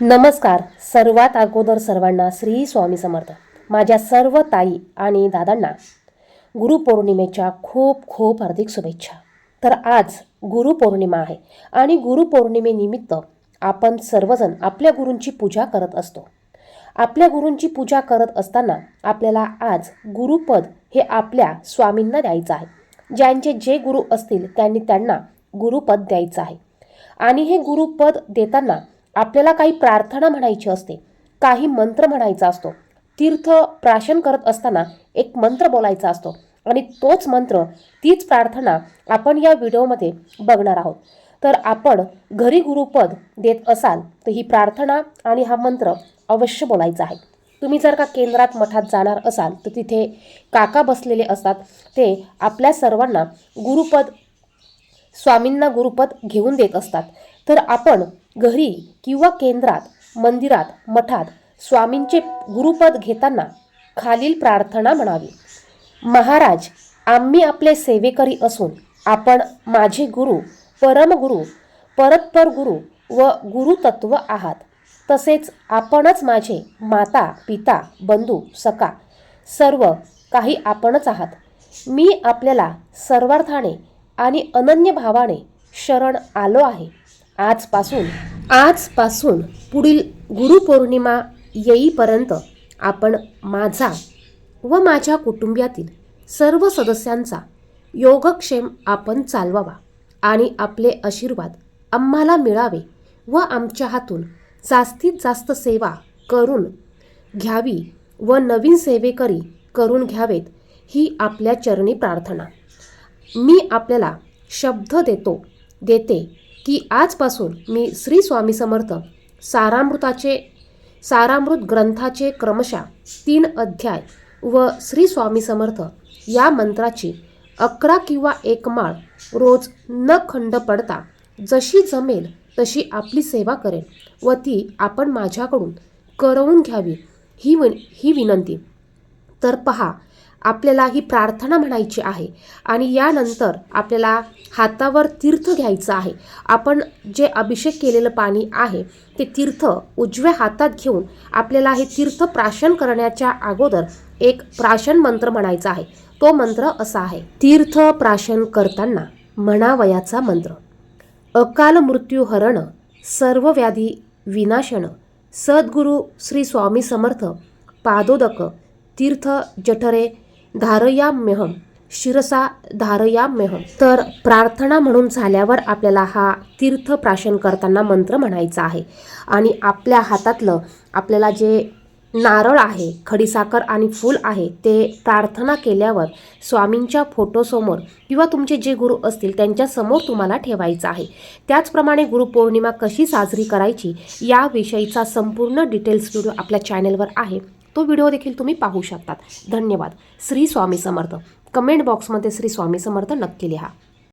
नमस्कार. सर्वात अगोदर सर्वांना श्री स्वामी समर्थ. माझ्या सर्व ताई आणि दादांना गुरुपौर्णिमेच्या खूप खूप हार्दिक शुभेच्छा. तर आज गुरुपौर्णिमा आहे आणि गुरुपौर्णिमेनिमित्त आपण सर्वजण आपल्या गुरूंची पूजा करत असतो. आपल्या गुरूंची पूजा करत असताना आपल्याला आज गुरुपद हे आपल्या स्वामींना द्यायचं आहे. ज्यांचे जे गुरु असतील त्यांनी त्यांना गुरुपद द्यायचं आहे. आणि हे गुरुपद देताना आपल्याला काही प्रार्थना म्हणायची असते काही मंत्र म्हणायचा असतो. तीर्थ प्राशन करत असताना एक मंत्र बोलायचा असतो आणि तोच मंत्र तीच प्रार्थना आपण या व्हिडिओमध्ये बघणार आहोत. तर आपण घरी गुरुपद देत असाल तर ही प्रार्थना आणि हा मंत्र अवश्य बोलायचा आहे. तुम्ही जर का केंद्रात मठात जाणार असाल तर तिथे काका बसलेले असतात. ते आपल्या सर्वांना गुरुपद स्वामींना गुरुपद घेऊन देत असतात. तर आपण घरी किंवा केंद्रात मंदिरात मठात स्वामींचे गुरुपद घेताना खालील प्रार्थना म्हणावी. महाराज आम्ही आपले सेवेकरी असून आपण माझे गुरु परमगुरु परत्पर गुरु व गुरुतत्व आहात. तसेच आपणच माझे माता पिता बंधू सका सर्व काही आपणच आहात. मी आपल्याला सर्वार्थाने आणि अनन्य भावाने शरण आलो आहे. आजपासून आजपासून पुढील गुरुपौर्णिमा येईपर्यंत आपण माझा व माझ्या कुटुंबियातील सर्व सदस्यांचा योगक्षेम आपण चालवावा आणि आपले आशीर्वाद आम्हाला मिळावे व आमच्या हातून जास्तीत जास्त सेवा करून घ्यावी व नवीन सेवेकरी करून घ्यावेत ही आपल्या चरणी प्रार्थना. मी आपल्याला शब्द देतो देते की आजपासून मी श्री स्वामी समर्थ सारामृताचे सारामृत ग्रंथाचे क्रमशः तीन अध्याय व श्री स्वामी समर्थ या मंत्राची अकरा किंवा एक माळ रोज न खंड पडता जशी जमेल तशी आपली सेवा करेन व ती आपण माझ्याकडून करवून घ्यावी ही विन ही विनंती. तर पहा आपल्याला ही प्रार्थना म्हणायची आहे. आणि यानंतर आपल्याला हातावर तीर्थ घ्यायचं आहे. आपण जे अभिषेक केलेलं पाणी आहे ते तीर्थ उजव्या हातात घेऊन आपल्याला हे तीर्थ प्राशन करण्याच्या अगोदर एक प्राशन मंत्र म्हणायचा आहे. तो मंत्र असा आहे. तीर्थ प्राशन करताना म्हणावयाचा मंत्र. अकाल मृत्यू हरण सर्व व्याधी विनाशन सद्गुरु श्री स्वामी समर्थ पादोदक तीर्थ जठरे धारयाम्यहम शिरसा धारयाम्यहम तर प्रार्थना म्हणून झाल्यावर आपल्याला हा तीर्थ प्राशन करताना मंत्र म्हणायचा आहे. आणि आपल्या हातातलं आपल्याला जे नारळ आहे खडीसाखर आणि फूल आहे ते प्रार्थना केल्यावर स्वामींच्या फोटोसमोर किंवा तुमचे जे गुरु असतील त्यांच्यासमोर तुम्हाला ठेवायचं आहे. त्याचप्रमाणे गुरुपौर्णिमा कशी साजरी करायची याविषयीचा संपूर्ण डिटेल्स व्हिडिओ आपल्या चॅनेलवर आहे. तो व्हिडिओ देखील तुम्ही पाहू शकतात. धन्यवाद. श्री स्वामी समर्थ. कमेंट बॉक्समध्ये श्री स्वामी समर्थ नक्की लिहा.